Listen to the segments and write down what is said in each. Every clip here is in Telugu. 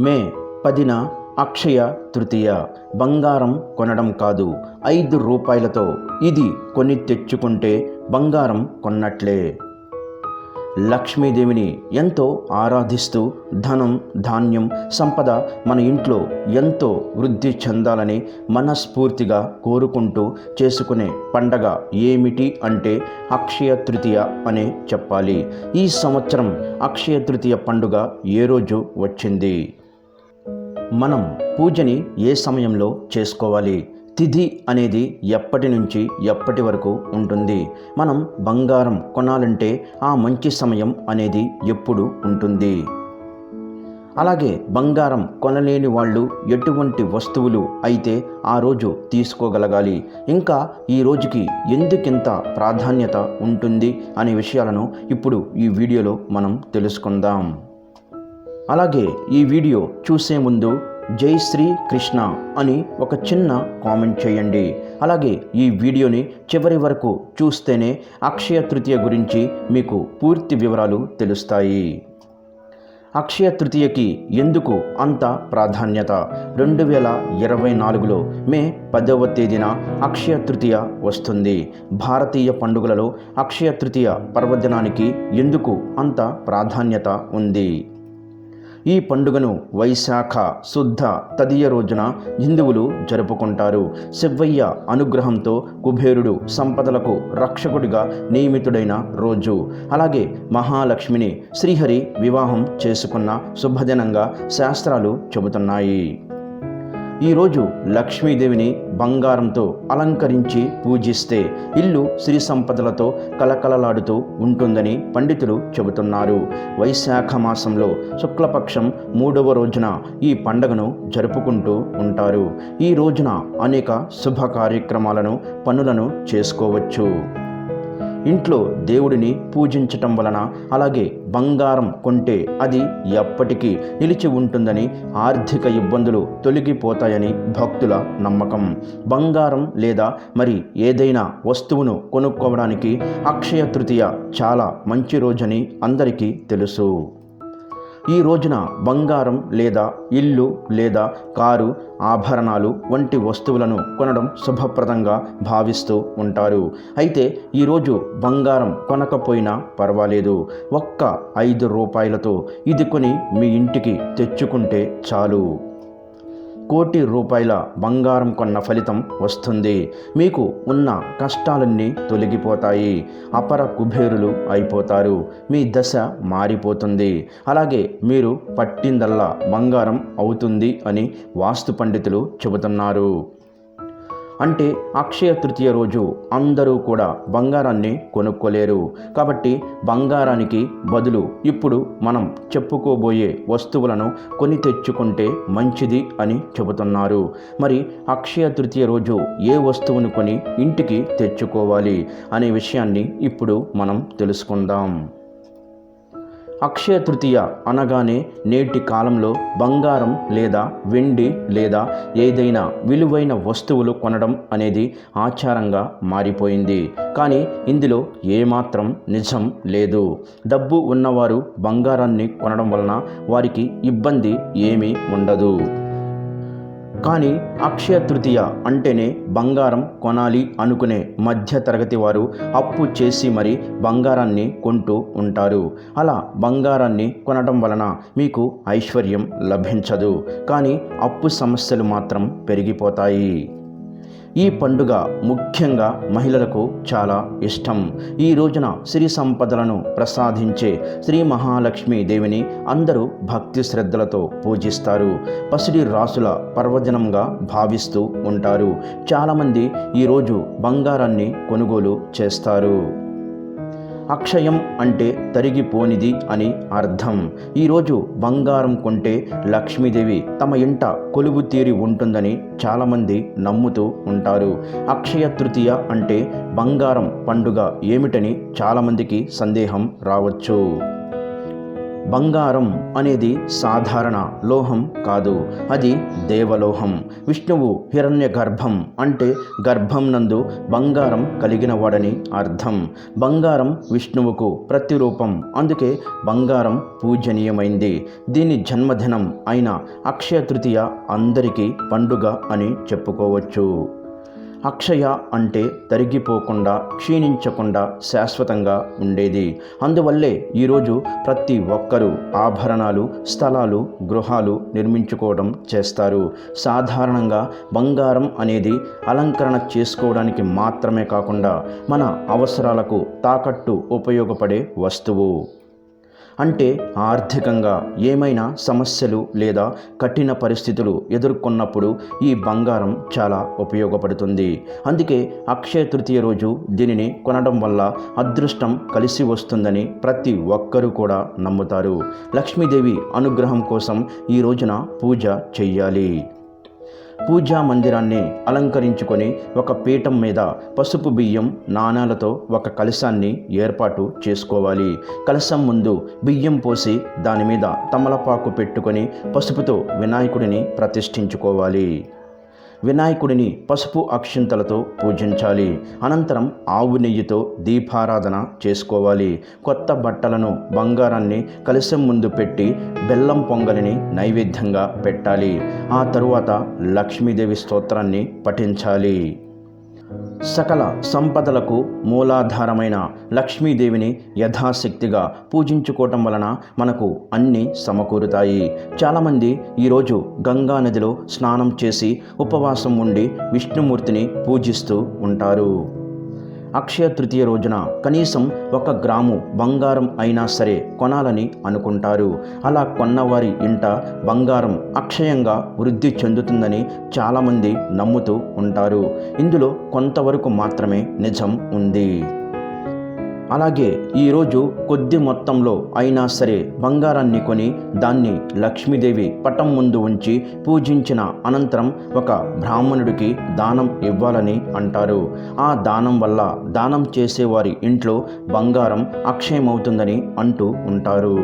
మే పదిన అక్షయ తృతీయ. బంగారం కొనడం కాదు. ఐదు రూపాయలతో ఇది కొని తెచ్చుకుంటే బంగారం కొన్నట్లే. లక్ష్మీదేవిని ఎంతో ఆరాధిస్తూ ధనం ధాన్యం సంపద మన ఇంట్లో ఎంతో వృద్ధి చెందాలని మనస్ఫూర్తిగా కోరుకుంటూ చేసుకునే పండగ ఏమిటి అంటే అక్షయ తృతీయ అనే చెప్పాలి. ఈ సంవత్సరం అక్షయ తృతీయ పండుగ ఏ రోజు వచ్చింది? మనం పూజని ఏ సమయంలో చేసుకోవాలి? తిథి అనేది ఎప్పటి నుంచి ఎప్పటి వరకు ఉంటుంది? మనం బంగారం కొనాలంటే ఆ మంచి సమయం అనేది ఎప్పుడు ఉంటుంది? అలాగే బంగారం కొనలేని వాళ్ళు ఎటువంటి వస్తువులు అయితే ఆ రోజు తీసుకోగలగాలి? ఇంకా ఈ రోజుకి ఎందుకింత ప్రాధాన్యత ఉంటుంది? అనే విషయాలను ఇప్పుడు ఈ వీడియోలో మనం తెలుసుకుందాం. అలాగే ఈ వీడియో చూసే ముందు జై శ్రీ కృష్ణ అని ఒక చిన్న కామెంట్ చేయండి. అలాగే ఈ వీడియోని చివరి వరకు చూస్తేనే అక్షయ తృతీయ గురించి మీకు పూర్తి వివరాలు తెలుస్తాయి. అక్షయ తృతీయకి ఎందుకు అంత ప్రాధాన్యత? రెండు వేల ఇరవై నాలుగులో మే పదవ తేదీన అక్షయ తృతీయ వస్తుంది. భారతీయ పండుగలలో అక్షయ తృతీయ పర్వదినానికి ఎందుకు అంత ప్రాధాన్యత ఉంది? ఈ పండుగను వైశాఖ శుద్ధ తదియ రోజున హిందువులు జరుపుకుంటారు. శివయ్య అనుగ్రహంతో కుబేరుడు సంపదలకు రక్షకుడిగా నియమితుడైన రోజు. అలాగే మహాలక్ష్మిని శ్రీహరి వివాహం చేసుకున్న శుభదినంగా శాస్త్రాలు చెబుతున్నాయి. ఈరోజు లక్ష్మీదేవిని బంగారంతో అలంకరించి పూజిస్తే ఇల్లు శ్రీ సంపదలతో కలకలలాడుతూ ఉంటుందని పండితులు చెబుతున్నారు. వైశాఖ మాసంలో శుక్లపక్షం మూడవ రోజున ఈ పండుగను జరుపుకుంటూ ఉంటారు. ఈ రోజున అనేక శుభ కార్యక్రమాలను పనులను చేసుకోవచ్చు. ఇంట్లో దేవుడిని పూజించటం వలన అలాగే బంగారం కొంటే అది ఎప్పటికీ నిలిచి ఉంటుందని ఆర్థిక ఇబ్బందులు తొలగిపోతాయని భక్తుల నమ్మకం. బంగారం లేదా మరి ఏదైనా వస్తువును కొనుక్కోవడానికి అక్షయ తృతీయ చాలా మంచి రోజని అందరికీ తెలుసు. ఈ రోజున బంగారం లేదా ఇల్లు లేదా కారు ఆభరణాలు వంటి వస్తువులను కొనడం శుభప్రదంగా భావిస్తూ ఉంటారు. అయితే ఈరోజు బంగారం కొనకపోయినా పర్వాలేదు. ఒక్క ఐదు రూపాయలతో ఇది కొని మీ ఇంటికి తెచ్చుకుంటే చాలు. కోటి రూపాయల బంగారం కొన్న ఫలితం వస్తుంది. మీకు ఉన్న కష్టాలన్నీ తొలగిపోతాయి. అపర కుబేరులు అయిపోతారు. మీ దశ మారిపోతుంది. అలాగే మీరు పట్టిందల్లా బంగారం అవుతుంది అని వాస్తు పండితులు చెబుతున్నారు. అంటే అక్షయ తృతీయ రోజు అందరూ కూడా బంగారాన్ని కొనుక్కోలేరు. కాబట్టి బంగారానికి బదులు ఇప్పుడు మనం చెప్పుకోబోయే వస్తువులను కొని తెచ్చుకుంటే మంచిది అని చెబుతున్నారు. మరి అక్షయ తృతీయ రోజు ఏ వస్తువును కొని ఇంటికి తెచ్చుకోవాలి అనే విషయాన్ని ఇప్పుడు మనం తెలుసుకుందాం. అక్షయ తృతీయ అనగానే నేటి కాలంలో బంగారం లేదా వెండి లేదా ఏదైనా విలువైన వస్తువులు కొనడం అనేది ఆచారంగా మారిపోయింది. కానీ ఇందులో ఏమాత్రం నిజం లేదు. డబ్బు ఉన్నవారు బంగారాన్ని కొనడం వలన వారికి ఇబ్బంది ఏమీ ఉండదు. కానీ అక్షయ తృతీయ అంటేనే బంగారం కొనాలి అనుకునే మధ్య తరగతి వారు అప్పు చేసి మరి బంగారాన్ని కొంటూ ఉంటారు. అలా బంగారాన్ని కొనడం వలన మీకు ఐశ్వర్యం లభించదు. కానీ అప్పు సమస్యలు మాత్రం పెరిగిపోతాయి. ఈ పండుగ ముఖ్యంగా మహిళలకు చాలా ఇష్టం. ఈ రోజున సిరి సంపదలను ప్రసాదించే శ్రీ మహాలక్ష్మి దేవిని అందరూ భక్తి శ్రద్ధలతో పూజిస్తారు. పసిడి రాసుల పర్వదినంగా భావిస్తూ ఉంటారు. చాలామంది ఈరోజు బంగారాన్ని కొనుగోలు చేస్తారు. అక్షయం అంటే తరిగిపోనిది అని అర్థం. ఈరోజు బంగారం కొంటే లక్ష్మీదేవి తమ ఇంట కొలువు తీరి ఉంటుందని చాలామంది నమ్ముతూ ఉంటారు. అక్షయ తృతీయ అంటే బంగారం పండుగ ఏమిటని చాలామందికి సందేహం రావచ్చు. బంగారం అనేది సాధారణ లోహం కాదు. అది దేవలోహం. విష్ణువు హిరణ్య గర్భం అంటే గర్భం నందు బంగారం కలిగిన వాడని అర్థం. బంగారం విష్ణువుకు ప్రతిరూపం. అందుకే బంగారం పూజనీయమైంది. దీని జన్మదినం అయిన అక్షయ తృతీయ అందరికీ పండుగ అని చెప్పుకోవచ్చు. అక్షయ అంటే తరిగిపోకుండా క్షీణించకుండా శాశ్వతంగా ఉండేది. అందువల్లే ఈరోజు ప్రతి ఒక్కరూ ఆభరణాలు స్థలాలు గృహాలు నిర్మించుకోవడం చేస్తారు. సాధారణంగా బంగారం అనేది అలంకరణ చేసుకోవడానికి మాత్రమే కాకుండా మన అవసరాలకు తాకట్టు ఉపయోగపడే వస్తువు. అంటే ఆర్థికంగా ఏమైనా సమస్యలు లేదా కఠిన పరిస్థితులు ఎదుర్కొన్నప్పుడు ఈ బంగారం చాలా ఉపయోగపడుతుంది. అందుకే అక్షయ తృతీయ రోజు దీనిని కొనడం వల్ల అదృష్టం కలిసి వస్తుందని ప్రతి ఒక్కరూ కూడా నమ్ముతారు. లక్ష్మీదేవి అనుగ్రహం కోసం ఈ రోజున పూజ చెయ్యాలి. పూజా మందిరాన్ని అలంకరించుకొని ఒక పీఠం మీద పసుపు బియ్యం నాణాలతో ఒక కలశాన్ని ఏర్పాటు చేసుకోవాలి. కలశం ముందు బియ్యం పోసి దాని మీద తమలపాకు పెట్టుకొని పసుపుతో వినాయకుడిని ప్రతిష్ఠించుకోవాలి. వినాయకుడిని పసుపు అక్షింతలతో పూజించాలి. అనంతరం ఆవు నెయ్యితో దీపారాధన చేసుకోవాలి. కొత్త బట్టలను బంగారాన్ని కలశం ముందు పెట్టి బెల్లం పొంగలిని నైవేద్యంగా పెట్టాలి. ఆ తరువాత లక్ష్మీదేవి స్తోత్రాన్ని పఠించాలి. సకల సంపదలకు మూలాధారమైన లక్ష్మీదేవిని యథాశక్తిగా పూజించుకోవటం వలన మనకు అన్నీ సమకూరుతాయి. చాలామంది ఈరోజు గంగా నదిలో స్నానం చేసి ఉపవాసం ఉండి విష్ణుమూర్తిని పూజిస్తూ ఉంటారు. అక్షయ తృతీయ రోజున కనీసం ఒక గ్రాము బంగారం అయినా సరే కొనాలని అనుకుంటారు. అలా కొన్నవారి ఇంట బంగారం అక్షయంగా వృద్ధి చెందుతుందని చాలామంది నమ్ముతూ ఉంటారు. ఇందులో కొంతవరకు మాత్రమే నిజం ఉంది. అలాగే ఈరోజు కొద్ది మొత్తంలో అయినా సరే బంగారాన్ని కొని దాన్ని లక్ష్మీదేవి పటం ముందు ఉంచి పూజించిన అనంతరం ఒక బ్రాహ్మణుడికి దానం ఇవ్వాలని అంటారు. ఆ దానం వల్ల దానం చేసేవారి ఇంట్లో బంగారం అక్షయమవుతుందని అంటూ ఉంటారు.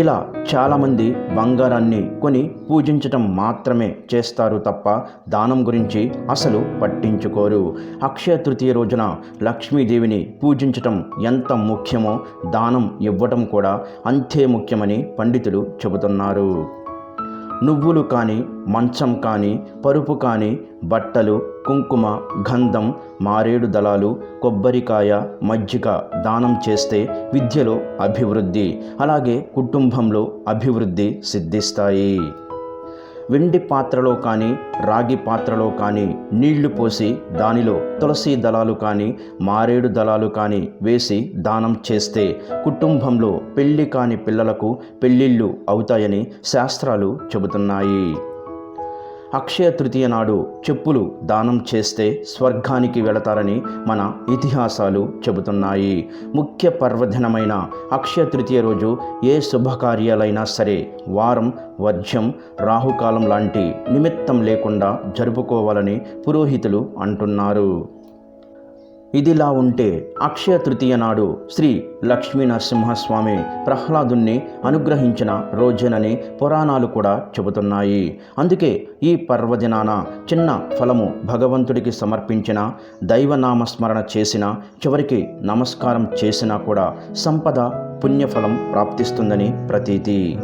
ఇలా చాలామంది బంగారాన్ని కొని పూజించటం మాత్రమే చేస్తారు తప్ప దానం గురించి అసలు పట్టించుకోరు. అక్షయ తృతీయ రోజున లక్ష్మీదేవిని పూజించటం ఎంత ముఖ్యమో దానం ఇవ్వటం కూడా అంతే ముఖ్యమని పండితులు చెబుతున్నారు. నువ్వులు కానీ మంచం కానీ పరుపు కానీ బట్టలు కుంకుమ గంధం మారేడు దళాలు కొబ్బరికాయ మజ్జిగ దానం చేస్తే విద్యలో అభివృద్ధి అలాగే కుటుంబంలో అభివృద్ధి సిద్ధిస్తాయి. వెండి పాత్రలో కానీ రాగి పాత్రలో కానీ నీళ్ళు పోసి దానిలో తులసి దళాలు కానీ మారేడు దళాలు కానీ వేసి దానం చేస్తే కుటుంబంలో పెళ్ళి కాని పిల్లలకు పెళ్ళిళ్ళు అవుతాయని శాస్త్రాలు చెబుతున్నాయి. అక్షయ తృతీయ నాడు చెప్పులు దానం చేస్తే స్వర్గానికి వెళతారని మన ఇతిహాసాలు చెబుతున్నాయి. ముఖ్య పర్వదినమైన అక్షయ తృతీయ రోజు ఏ శుభకార్యాలైనా సరే వారం వర్జ్యం రాహుకాలం లాంటి నిమిత్తం లేకుండా జరుపుకోవాలని పురోహితులు అంటున్నారు. ఇదిలా ఉంటే అక్షయ తృతీయ నాడు శ్రీ లక్ష్మీ నరసింహస్వామి ప్రహ్లాదుణ్ణి అనుగ్రహించిన రోజునని పురాణాలు కూడా చెబుతున్నాయి. అందుకే ఈ పర్వదినాన చిన్న ఫలము భగవంతుడికి సమర్పించిన దైవనామస్మరణ చేసిన చివరికి నమస్కారం చేసినా కూడా సంపద పుణ్యఫలం ప్రాప్తిస్తుందని ప్రతీతి.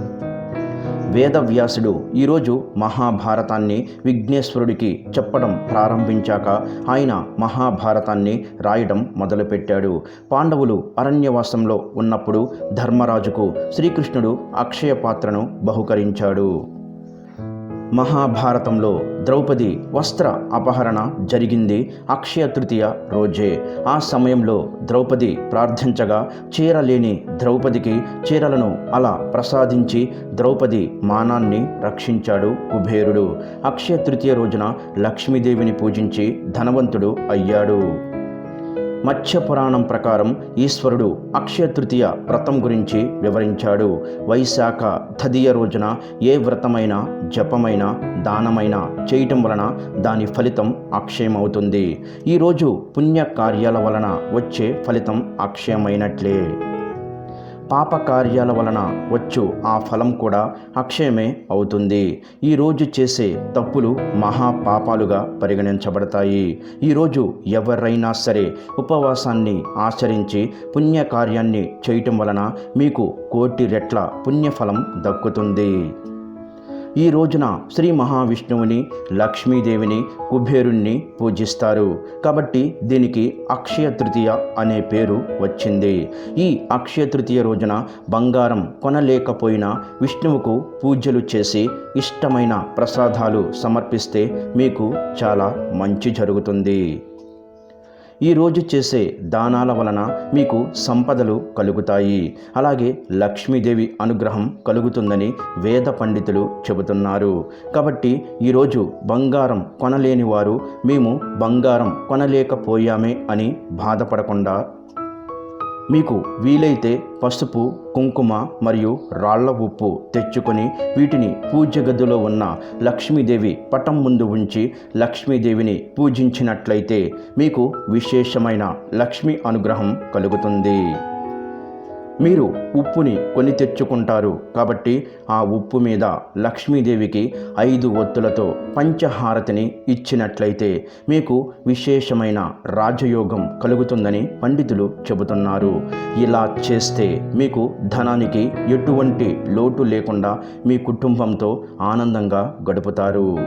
వేదవ్యాసుడు ఈరోజు మహాభారతాన్ని విఘ్నేశ్వరుడికి చెప్పడం ప్రారంభించాక ఆయన మహాభారతాన్ని రాయడం మొదలుపెట్టాడు. పాండవులు అరణ్యవాసంలో ఉన్నప్పుడు ధర్మరాజుకు శ్రీకృష్ణుడు అక్షయ పాత్రను బహుకరించాడు. మహాభారతంలో ద్రౌపది వస్త్ర అపహరణ జరిగింది అక్షయ తృతీయ రోజే. ఆ సమయంలో ద్రౌపది ప్రార్థించగా చీరలేని ద్రౌపదికి చీరలను అలా ప్రసాదించి ద్రౌపది మానాన్ని రక్షించాడు కుబేరుడు. అక్షయ తృతీయ రోజున లక్ష్మీదేవిని పూజించి ధనవంతుడు అయ్యాడు. మత్స్య పురాణం ప్రకారం ఈశ్వరుడు అక్షయ తృతీయ వ్రతం గురించి వివరించాడు. వైశాఖ తదియ రోజున ఏ వ్రతమైనా జపమైన దానమైన చేయటం వలన దాని ఫలితం అక్షయమవుతుంది. ఈరోజు పుణ్య కార్యాల వలన వచ్చే ఫలితం అక్షయమైనట్లే. పాపకార్యాల వలన వచ్చు ఆ ఫలం కూడా అక్షయమే అవుతుంది. ఈరోజు చేసే తప్పులు మహా పాపాలుగా పరిగణించబడతాయి ఈరోజు ఎవరైనా సరే ఉపవాసాన్ని ఆచరించి పుణ్యకార్యాన్ని చేయటం వలన మీకు కోటి రెట్ల పుణ్యఫలం దక్కుతుంది. ఈ రోజున శ్రీ మహావిష్ణువుని లక్ష్మీదేవిని కుబేరుణ్ణి పూజిస్తారు. కాబట్టి దీనికి అక్షయ తృతీయ అనే పేరు వచ్చింది. ఈ అక్షయ తృతీయ రోజున బంగారం కొనలేకపోయినా విష్ణువుకు పూజలు చేసి ఇష్టమైన ప్రసాదాలు సమర్పిస్తే మీకు చాలా మంచి జరుగుతుంది. ఈరోజు చేసే దానాల వలన మీకు సంపదలు కలుగుతాయి. అలాగే లక్ష్మీదేవి అనుగ్రహం కలుగుతుందని వేద పండితులు చెబుతున్నారు. కాబట్టి ఈరోజు బంగారం కొనలేని వారు మేము బంగారం కొనలేకపోయామే అని బాధపడకుండా మీకు వీలైతే పసుపు కుంకుమ మరియు రాళ్ళ ఉప్పు తెచ్చుకొని వీటిని పూజ గదిలో ఉన్న లక్ష్మీదేవి పటం ముందు ఉంచి లక్ష్మీదేవిని పూజించినట్లయితే మీకు విశేషమైన లక్ష్మీ అనుగ్రహం కలుగుతుంది. మీరు ఉప్పుని కొని తెచ్చుకుంటారు. కాబట్టి ఆ ఉప్పు మీద లక్ష్మీదేవికి ఐదు ఒత్తులతో పంచహారతిని ఇచ్చినట్లయితే మీకు విశేషమైన రాజయోగం కలుగుతుందని పండితులు చెబుతున్నారు. ఇలా చేస్తే మీకు ధనానికి ఎటువంటి లోటు లేకుండా మీ కుటుంబంతో ఆనందంగా గడుపుతారు.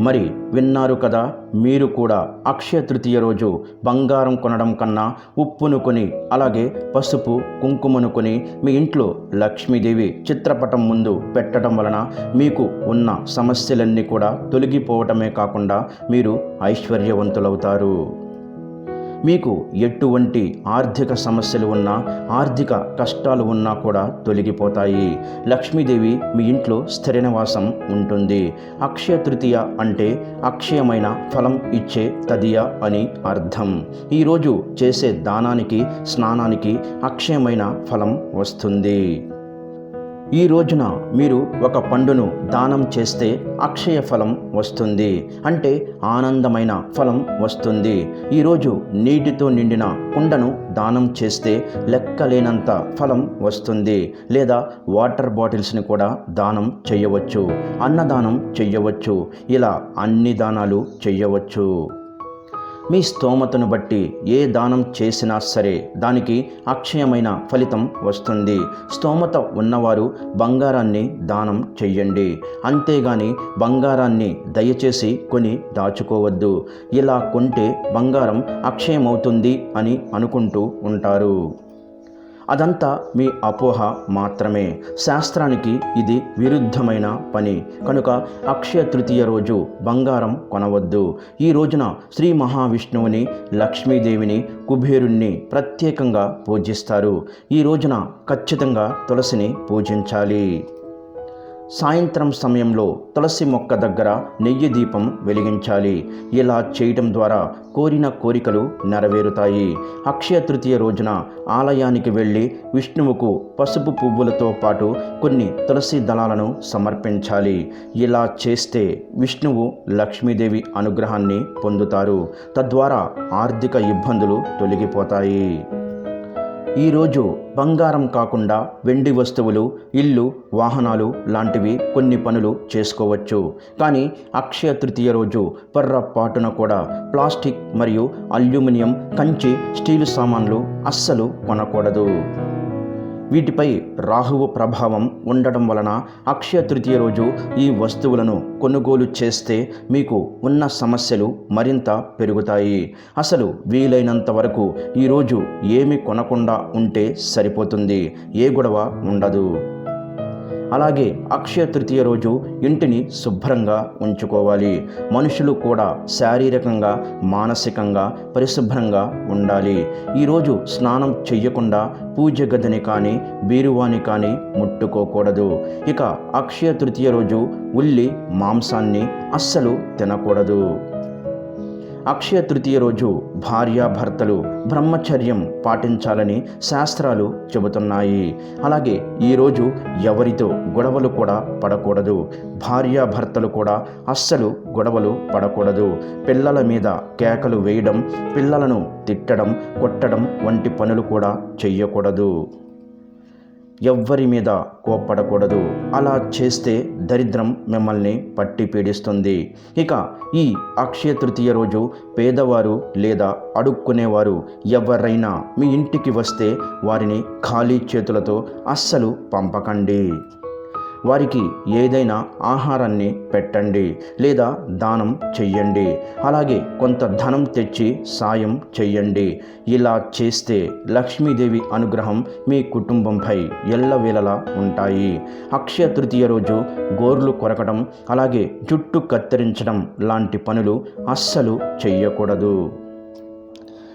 మరి విన్నారు కదా మీరు కూడా అక్షయ తృతీయ రోజు బంగారం కొనడం కన్నా ఉప్పును కొని అలాగే పసుపు కుంకుమను కొని మీ ఇంట్లో లక్ష్మీదేవి చిత్రపటం ముందు పెట్టడం వలన మీకు ఉన్న సమస్యలన్నీ కూడా తొలగిపోవటమే కాకుండా మీరు ఐశ్వర్యవంతులవుతారు. మీకు ఎటువంటి ఆర్థిక సమస్యలు ఉన్నా ఆర్థిక కష్టాలు ఉన్నా కూడా తొలగిపోతాయి. లక్ష్మీదేవి మీ ఇంట్లో స్థిర నివాసం ఉంటుంది. అక్షయ తృతీయ అంటే అక్షయమైన ఫలం ఇచ్చే తదియ అని అర్థం. ఈరోజు చేసే దానానికి స్నానానికి అక్షయమైన ఫలం వస్తుంది. ఈ రోజున మీరు ఒక పండును దానం చేస్తే అక్షయ ఫలం వస్తుంది. అంటే ఆనందమైన ఫలం వస్తుంది. ఈరోజు నీటితో నిండిన కుండను దానం చేస్తే లెక్కలేనంత ఫలం వస్తుంది. లేదా వాటర్ బాటిల్స్ని కూడా దానం చేయవచ్చు. అన్నదానం చెయ్యవచ్చు ఇలా అన్ని దానాలు చెయ్యవచ్చు మీ స్తోమతను బట్టి ఏ దానం చేసినా సరే దానికి అక్షయమైన ఫలితం వస్తుంది. స్తోమత ఉన్నవారు బంగారాన్ని దానం చెయ్యండి. అంతేగాని బంగారాన్ని దయచేసి కొని దాచుకోవద్దు. ఇలా కొంటే బంగారం అక్షయమవుతుంది అని అనుకుంటూ ఉంటారు. అదంతా మీ అపోహ మాత్రమే. శాస్త్రానికి ఇది విరుద్ధమైన పని. కనుక అక్షయ తృతీయ రోజు బంగారం కొనవద్దు. ఈ రోజున శ్రీ మహావిష్ణువుని లక్ష్మీదేవిని కుబేరుణ్ణి ప్రత్యేకంగా పూజిస్తారు. ఈ రోజున ఖచ్చితంగా తులసిని పూజించాలి. సాయంత్రం సమయంలో తులసి మొక్క దగ్గర నెయ్యి దీపం వెలిగించాలి. ఇలా చేయటం ద్వారా కోరిన కోరికలు నెరవేరుతాయి. అక్షయ తృతీయ రోజున ఆలయానికి వెళ్ళి విష్ణువుకు పసుపు పువ్వులతో పాటు కొన్ని తులసి దళాలను సమర్పించాలి. ఇలా చేస్తే విష్ణువు లక్ష్మీదేవి అనుగ్రహాన్ని పొందుతారు. తద్వారా ఆర్థిక ఇబ్బందులు తొలగిపోతాయి. ఈరోజు బంగారం కాకుండా వెండి వస్తువులు ఇల్లు వాహనాలు లాంటివి కొన్ని పనులు చేసుకోవచ్చు. కానీ అక్షయ తృతీయ రోజు పొర్రపాటున కూడా ప్లాస్టిక్ మరియు అల్యూమినియం కంచి స్టీలు సామాన్లు అస్సలు కొనకూడదు. వీటిపై రాహువు ప్రభావం ఉండడం వలన అక్షయ తృతీయ రోజు ఈ వస్తువులను కొనుగోలు చేస్తే మీకు ఉన్న సమస్యలు మరింత పెరుగుతాయి. అసలు వీలైనంత వరకు ఈరోజు ఏమి కొనకుండా ఉంటే సరిపోతుంది. ఏ గొడవ ఉండదు. అలాగే అక్షయ తృతీయ రోజు ఇంటిని శుభ్రంగా ఉంచుకోవాలి. మనుషులు కూడా శారీరకంగా మానసికంగా పరిశుభ్రంగా ఉండాలి. ఈరోజు స్నానం చెయ్యకుండా పూజ గదిని కానీ బీరువాని కానీ ముట్టుకోకూడదు. ఇక అక్షయ తృతీయ రోజు ఉల్లి మాంసాన్ని అస్సలు తినకూడదు. అక్షయ తృతీయ రోజు భార్యాభర్తలు బ్రహ్మచర్యం పాటించాలని శాస్త్రాలు చెబుతున్నాయి. అలాగే ఈరోజు ఎవరితో గొడవలు కూడా పడకూడదు. భార్యాభర్తలు కూడా అస్సలు గొడవలు పడకూడదు. పిల్లల మీద కేకలు వేయడం పిల్లలను తిట్టడం కొట్టడం వంటి పనులు కూడా చెయ్యకూడదు. ఎవ్వరి మీద కోప్పడకూడదు. అలా చేస్తే దరిద్రం మిమ్మల్ని పట్టి పీడిస్తుంది. ఇక ఈ అక్షయ తృతీయ రోజు పేదవారు లేదా అడుక్కునేవారు ఎవరైనా మీ ఇంటికి వస్తే వారిని ఖాళీ చేతులతో అస్సలు పంపకండి. వారికి ఏదైనా ఆహారాన్ని పెట్టండి లేదా దానం చెయ్యండి. అలాగే కొంత ధనం తెచ్చి సాయం చెయ్యండి. ఇలా చేస్తే లక్ష్మీదేవి అనుగ్రహం మీ కుటుంబంపై ఎల్లవేళలా ఉంటాయి. అక్షయ తృతీయ రోజు గోర్లు కొరకడం అలాగే జుట్టు కత్తిరించడం లాంటి పనులు అస్సలు చెయ్యకూడదు.